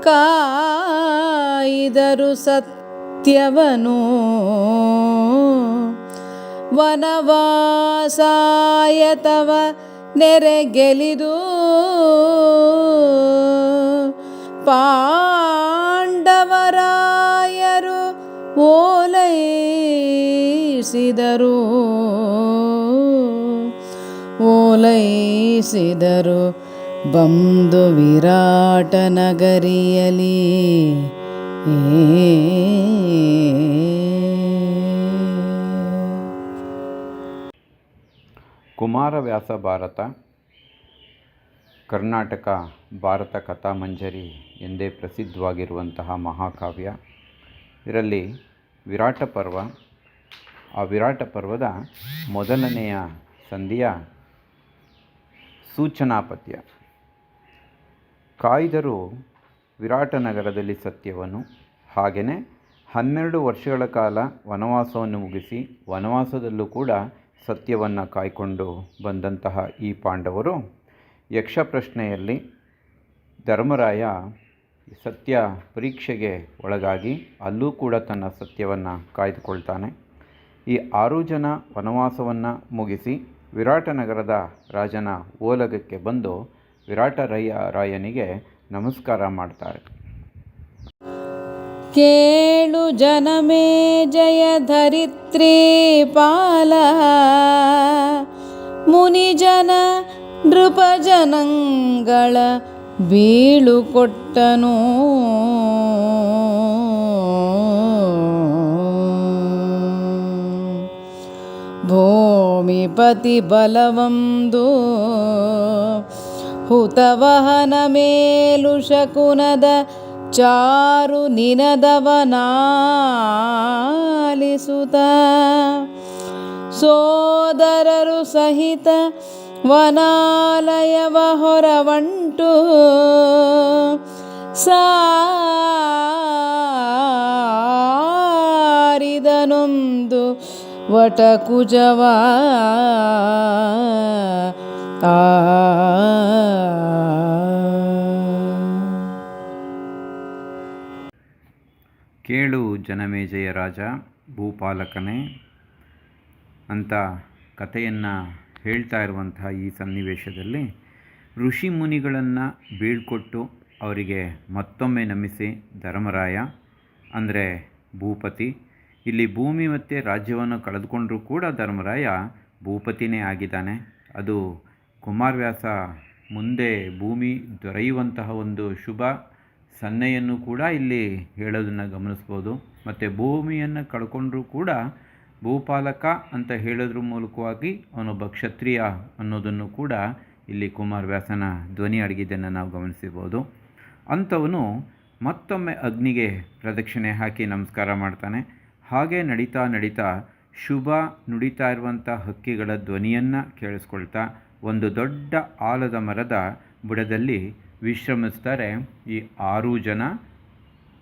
ಕಾಯಿದರು ಸತ್ಯವನು. ವನವಾಸಾಯತವ ನೆರೆಗೆಲಿದು. ಪಾಂಡವರಾಯರು ಓಲೈಸಿದರು. ಓಲೈಸಿದರು. ಬಂದು ವಿರಾಟ ನಗರಿಯಲಿ. ಕುಮಾರವ್ಯಾಸ ಭಾರತ, ಕರ್ನಾಟಕ ಭಾರತ ಕಥಾಮಂಜರಿ ಎಂದೇ ಪ್ರಸಿದ್ಧವಾಗಿರುವಂತಹ ಮಹಾಕಾವ್ಯ. ಇದರಲ್ಲಿ ವಿರಾಟ ಪರ್ವ, ಆ ವಿರಾಟ ಪರ್ವದ ಮೊದಲನೆಯ ಸಂಧಿಯ ಸೂಚನಾಪದ್ಯ ಕಾಯ್ದರು ವಿರಾಟನಗರದಲ್ಲಿ ಸತ್ಯವನ್ನು ಹಾಗೆಯೇ ಹನ್ನೆರಡು ವರ್ಷಗಳ ಕಾಲ ವನವಾಸವನ್ನು ಮುಗಿಸಿ ವನವಾಸದಲ್ಲೂ ಕೂಡ ಸತ್ಯವನ್ನು ಕಾಯ್ಕೊಂಡು ಬಂದಂತಹ ಈ ಪಾಂಡವರು, ಯಕ್ಷಪ್ರಶ್ನೆಯಲ್ಲಿ ಧರ್ಮರಾಯ ಸತ್ಯ ಪರೀಕ್ಷೆಗೆ ಒಳಗಾಗಿ ಅಲ್ಲೂ ಕೂಡ ತನ್ನ ಸತ್ಯವನ್ನು ಕಾಯ್ದುಕೊಳ್ತಾನೆ. ಈ ಆರು ಜನ ವನವಾಸವನ್ನು ಮುಗಿಸಿ ವಿರಾಟನಗರದ ರಾಜನ ಓಲಗಕ್ಕೆ ಬಂದು ವಿರಾಟ ರಯ್ಯ ರಾಯನಿಗೆ ನಮಸ್ಕಾರ ಮಾಡ್ತಾರೆ. ಕೇಳು ಜನಮೇ ಜಯ ಧರಿತ್ರಿ ಪಾಲ. ಮುನಿಜನ ನೃಪಜನಂಗಳ ಬೀಳು ಕೊಟ್ಟನು. ಭೂಮಿಪತಿ ಬಲವಂದು ಹುತವಹನ ಮೇಲು ಶಕುನದ ಚಾರು ನಿನದವನಾಲಿಸುತ್ತ ಸೋದರರು ಸಹಿತ ವನಾಲಯವ ಹೊರವಂಟು. ಸಾರಿದನೊಂದು ವಟಕುಜವ. ಆ ಕೇಳು ಜನಮೇಜಯ ರಾಜ, ಭೂಪಾಲಕನೇ. ಅಂತ ಕಥೆಯನ್ನು ಹೇಳ್ತಾ ಇರುವಂತಹ ಈ ಸನ್ನಿವೇಶದಲ್ಲಿ ಋಷಿ ಮುನಿಗಳನ್ನು ಬೀಳ್ಕೊಟ್ಟು ಅವರಿಗೆ ಮತ್ತೊಮ್ಮೆ ನಮಿಸಿ, ಧರ್ಮರಾಯ, ಅಂದರೆ ಭೂಪತಿ. ಇಲ್ಲಿ ಭೂಮಿ ಮತ್ತು ರಾಜ್ಯವನ್ನು ಕಳೆದುಕೊಂಡರೂ ಕೂಡ ಧರ್ಮರಾಯ ಭೂಪತಿನೇ ಆಗಿದ್ದಾನೆ. ಅದು ಕುಮಾರವ್ಯಾಸ ಮುಂದೆ ಭೂಮಿ ದೊರೆಯುವಂತಹ ಒಂದು ಶುಭ ಸನ್ನೆಯನ್ನು ಕೂಡ ಇಲ್ಲಿ ಹೇಳೋದನ್ನು ಗಮನಿಸ್ಬೋದು. ಮತ್ತು ಭೂಮಿಯನ್ನು ಕಳ್ಕೊಂಡ್ರೂ ಕೂಡ ಭೂಪಾಲಕ ಅಂತ ಹೇಳೋದ್ರ ಮೂಲಕವಾಗಿ ಅವನೊಬ್ಬ ಕ್ಷತ್ರಿಯ ಅನ್ನೋದನ್ನು ಕೂಡ ಇಲ್ಲಿ ಕುಮಾರವ್ಯಾಸನ ಧ್ವನಿ ಅಡಗಿದ್ದನ್ನು ನಾವು ಗಮನಿಸಬಹುದು ಅಂಥವನು ಮತ್ತೊಮ್ಮೆ ಅಗ್ನಿಗೆ ಪ್ರದಕ್ಷಿಣೆ ಹಾಕಿ ನಮಸ್ಕಾರ ಮಾಡ್ತಾನೆ. ಹಾಗೆ ನಡೀತಾ ನಡೀತಾ ಶುಭ ನುಡಿತಾ ಇರುವಂಥ ಹಕ್ಕಿಗಳ ಧ್ವನಿಯನ್ನು ಕೇಳಿಸ್ಕೊಳ್ತಾ ಒಂದು ದೊಡ್ಡ ಆಲದ ಮರದ ಬುಡದಲ್ಲಿ ವಿಶ್ರಮಿಸ್ತಾರೆ ಈ ಆರು ಜನ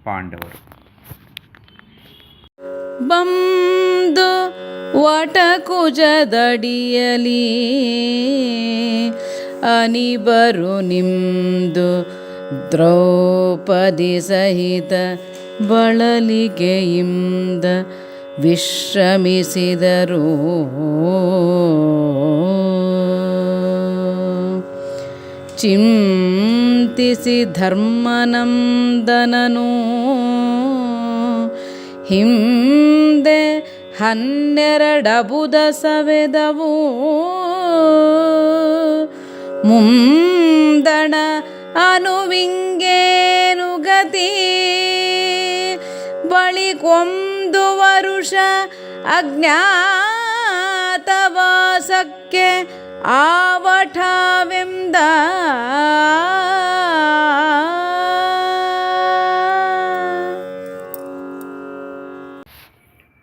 ಪಾಂಡವರು. ಬಂದು ವಟಕುಜದಡಿಯಲಿ ಅನಿಬರು ನಿಮ್ದು ದ್ರೌಪದಿ ಸಹಿತ ಬಳಲಿಗೆಯಿಂದ ವಿಶ್ರಮಿಸಿದರು. ಚಿಂತಿಸಿ ಧರ್ಮನಂದನನು. ಹಿಂದೆ ಹನ್ನೆರಡಬುದ ಸವೆದವು. ಮುಂದಣ ಅನುವಿಂಗೇನು ಗತಿ? ಬಳಿಕೊಂದು ವರುಷ ಅಜ್ಞಾತವಾಸಕ್ಕೆ ಆವಠವೆಂದ?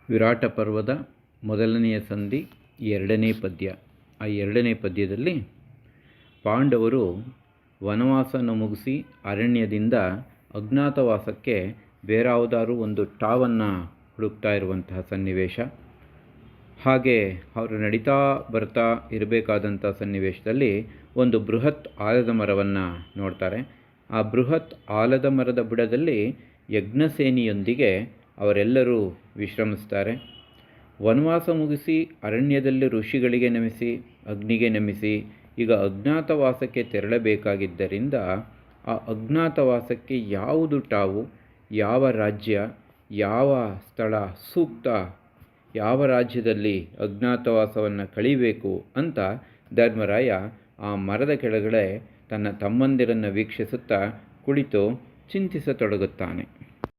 ವಿರಾಟ ಪರ್ವದ ಮೊದಲನೆಯ ಸಂಧಿ ಎರಡನೇ ಪದ್ಯ. ಆ ಎರಡನೇ ಪದ್ಯದಲ್ಲಿ ಪಾಂಡವರು ವನವಾಸವನ್ನು ಮುಗಿಸಿ ಅರಣ್ಯದಿಂದ ಅಜ್ಞಾತವಾಸಕ್ಕೆ ಬೇರಾವುದಾದ್ರೂ ಒಂದು ಟಾವನ್ನು ಹುಡುಕ್ತಾ ಇರುವಂತಹ ಸನ್ನಿವೇಶ. ಹಾಗೆ ಅವರು ನಡೀತಾ ಬರ್ತಾ ಇರಬೇಕಾದಂಥ ಸನ್ನಿವೇಶದಲ್ಲಿ ಒಂದು ಬೃಹತ್ ಆಲದ ಮರವನ್ನು ನೋಡ್ತಾರೆ. ಆ ಬೃಹತ್ ಆಲದ ಮರದ ಬುಡದಲ್ಲಿ ಯಜ್ಞಸೇನಿಯೊಂದಿಗೆ ಅವರೆಲ್ಲರೂ ವಿಶ್ರಮಿಸ್ತಾರೆ ವನವಾಸ ಮುಗಿಸಿ ಅರಣ್ಯದಲ್ಲಿ ಋಷಿಗಳಿಗೆ ನಮಿಸಿ, ಅಗ್ನಿಗೆ ನಮಿಸಿ, ಈಗ ಅಜ್ಞಾತವಾಸಕ್ಕೆ ತೆರಳಬೇಕಾಗಿದ್ದರಿಂದ ಆ ಅಜ್ಞಾತವಾಸಕ್ಕೆ ಯಾವುದು ಟಾವು? ಯಾವ ರಾಜ್ಯ? ಯಾವ ಸ್ಥಳ ಸೂಕ್ತ? ಯಾವ ರಾಜ್ಯದಲ್ಲಿ ಅಜ್ಞಾತವಾಸವನ್ನು ಕಳಿಬೇಕು ಅಂತ ಧರ್ಮರಾಯ ಆ ಮರದ ಕೆಳಗಡೆ ತನ್ನ ತಮ್ಮಂದಿರನ್ನು ವೀಕ್ಷಿಸುತ್ತಾ ಕುಳಿತು ಚಿಂತಿಸತೊಡಗುತ್ತಾನೆ.